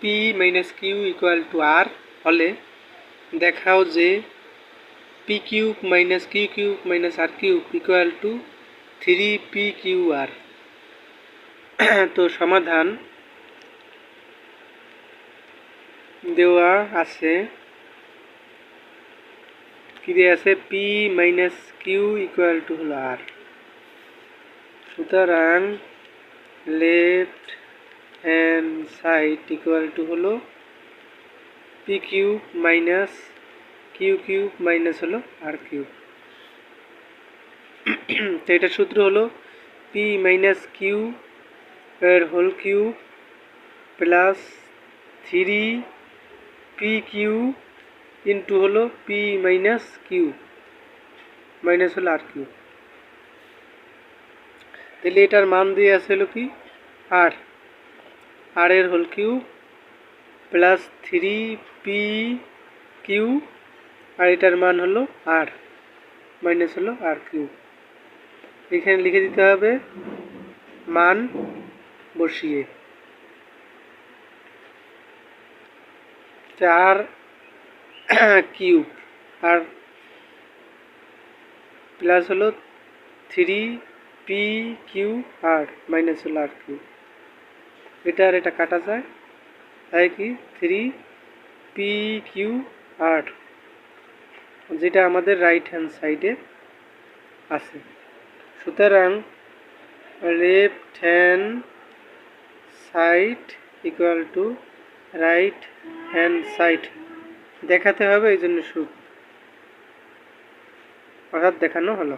P minus Q equal to R হলে দেখাও যে P cube minus Q cube minus R cube equal to three P Q R তো সমাধান দেওয়া আছে। কি দিয়ে আছে? P minus Q equal to হলো আর সুতরাং left hand side equal to হলো P cube minus Q cube minus হলো আর কিউব তো এটার সূত্র হলো পি মাইনাস কিউ এর whole cube plus three P Q into হলো পি মাইনাস কিউ মাইনাস হলো আর কিউ তাহলে এটার মান দিয়ে আছে হলো কি? আর আর এর whole Q plus three P Q R এটার মান হলো আর মাইনাস হলো আর কিউ এখানে লিখে দিতে হবে মান বসিয়ে। চার কিউব আর প্লাস হলো three P Q R minus হলো আর কিউ এটা আর এটা কাটা যায়। তাই কি? থ্রি পি কিউ আর যেটা আমাদের রাইট হ্যান্ড সাইডে আছে। সুতরাং left hand side equal to right hand side দেখাতে হবে এই জন্য সুখ। অর্থাৎ দেখানো হলো।